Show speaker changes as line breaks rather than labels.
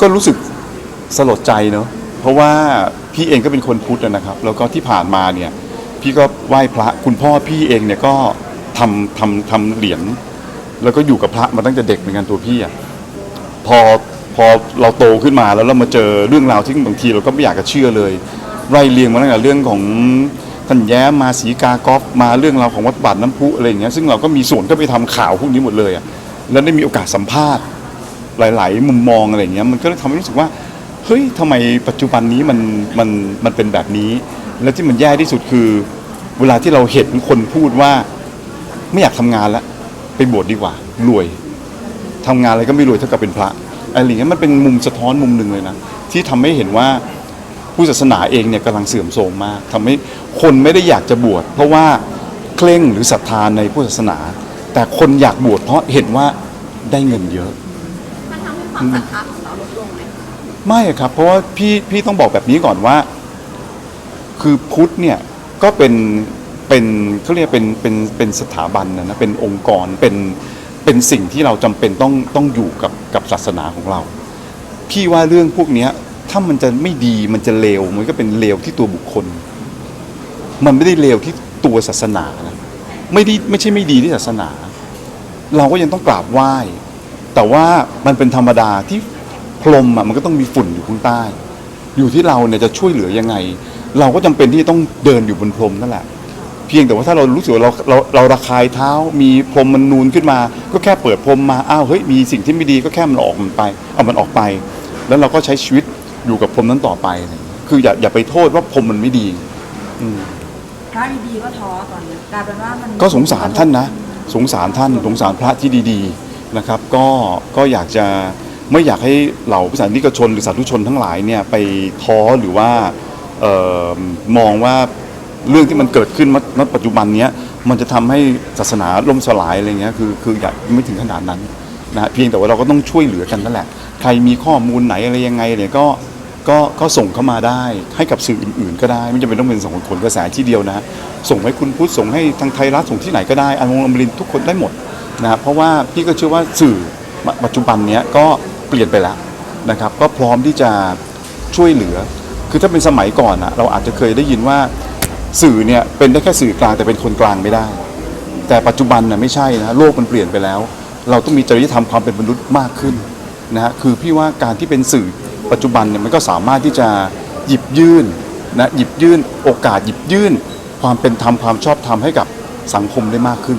ก็รู้สึกสลดใจเนอะเพราะว่าพี่เองก็เป็นคนพุทธนะครับ แล้วก็ที่ผ่านมาเนี่ย พี่ก็ไหว้พระคุณพ่อพี่เองเนี่ยก็ทำทำทำเหรียญแล้วก็อยู่กับพระมาตั้งแต่เด็กเหมือนกันตัวพี่อะพอพอเราโตขึ้นมาแล้วเรามาเจอเรื่องราวที่บางทีเราก็ไม่อยากจะเชื่อเลย ไล่เรียงมาตั้งแต่เรื่องของท่านแย้มมาสีกากอฟมาเรื่องราวของวัดบาทน้ำพุอะไรอย่างเงี้ยซึ่งเราก็มีส่วนก็ไปทำข่าวพวกนี้หมดเลยอะแล้วได้มีโอกาสสัมภาษณ์ หลาย ๆ มุมมองอะไรอย่างเงี้ยมันก็เลยทำให้รู้สึกว่าเฮ้ยทำไมปัจจุบันนี้มันมันมันเป็นแบบนี้ แล้วที่มันแย่ที่สุดคือ เวลาที่เราเห็นคนพูดว่าไม่อยากทำงานแล้วไปบวชดีกว่ารวยทำงานอะไรก็ไม่รวยเท่ากับเป็นพระอะไรอย่างเงี้ยมันเป็นมุมสะท้อนมุมหนึ่งเลยนะที่ทำให้เห็นว่า ผู้ศาสนาเองเนี่ยกำลังเสื่อมโทรมมากทำให้คนไม่ได้อยากจะบวชเพราะว่าเคร่งหรือศรัทธาในผู้ศาสนา แต่คนอยากบวชเพราะเห็นว่าได้เงินเยอะ
ความศรัทธาของเราลดลงไหม
ไม่ครับ เพราะว่าพี่พี่ต้องบอกแบบนี้ก่อนว่า คือพุทธเนี่ยก็เป็นเป็นเขาเรียกเป็นเป็นเป็นสถาบันนะนะเป็นองค์กรเป็นเป็นสิ่งที่เราจำเป็นต้องต้องอยู่กับกับศาสนาของเรา พี่ว่าเรื่องพวกเนี้ยถ้ามันจะไม่ดีมันจะเลวมันก็เป็นเลวที่ตัวบุคคล มันไม่ได้เลวที่ตัวศาสนานะไม่ได้ไม่ใช่ไม่ดีที่ศาสนา เราก็ยังต้องกราบไหว้ แต่ว่ามันเป็นธรรมดาที่พรหมอะมันก็ต้องมีฝุ่นอยู่ข้างใต้ อยู่ที่เราเนี่ยจะช่วยเหลือยังไง เราก็จำเป็นที่จะต้องเดินอยู่บนพรหมนั่นแหละ เพียงแต่ว่าถ้าเรารู้สึกว่าเราเราเราระคายเท้า มีพรหมมันนูนขึ้นมา ก็แค่เปิดพรหมมาอ้าวเฮ้ยมีสิ่งที่ไม่ดีก็แค่มันออกมันไป เอามันออกไป แล้วเราก็ใช้ชีวิตอยู่กับพรหมนั้นต่อไปอะไรอย่างเงี้ยคืออย่าอย่าไปโทษว่าพรหมมันไม่ดี อืม
พระดีๆก็ท้อตอนนี้กลายเป็นว่ามัน
ก็สงสารท่านนะสงสารท่านสงสารพระที่ดี ๆ นะครับก็ก็อยากจะไม่อยากให้เหล่าพุทธศาสนิกชนหรือสาธุชนทั้งหลายเนี่ยไปท้อหรือว่าออมองว่าเรื่องที่มันเกิดขึ้นณณปัจจุบันเนี้ยมันจะทำให้ศาสนาล่มสลายอะไรเงี้ยคือคืออยากไม่ถึงขนาดนั้นนะเพียงแต่ว่าเราก็ต้องช่วยเหลือกันนั่นแหละ ใครมีข้อมูลไหนอะไรยังไงเนี่ยก็ก็ก็ส่งเข้ามาได้ให้กับสื่ออื่นๆ ก็ได้ ไม่จำเป็นต้องเป็นสองคนกระแสที่เดียวนะ ส่งให้คุณพุทธส่งให้ทางไทยรัฐส่งที่ไหนก็ได้อันวงอมรินทุกคนได้หมด นะครับเพราะว่าพี่ก็เชื่อว่าสื่อปัจจุบันเนี้ยก็เปลี่ยนไปแล้วนะครับก็พร้อมที่จะช่วยเหลือ คือถ้าเป็นสมัยก่อนอะเราอาจจะเคยได้ยินว่าสื่อเนี่ยเป็นได้แค่สื่อกลางแต่เป็นคนกลางไม่ได้ แต่ปัจจุบันน่ะไม่ใช่นะโลกมันเปลี่ยนไปแล้ว เราต้องมีจริยธรรมความเป็นมนุษย์มากขึ้นนะฮะคือพี่ว่าการที่เป็นสื่อปัจจุบันเนี่ยมันก็สามารถที่จะหยิบยื่นนะหยิบยื่นโอกาสหยิบยื่น ความเป็นธรรมความชอบธรรมให้กับสังคมได้มากขึ้น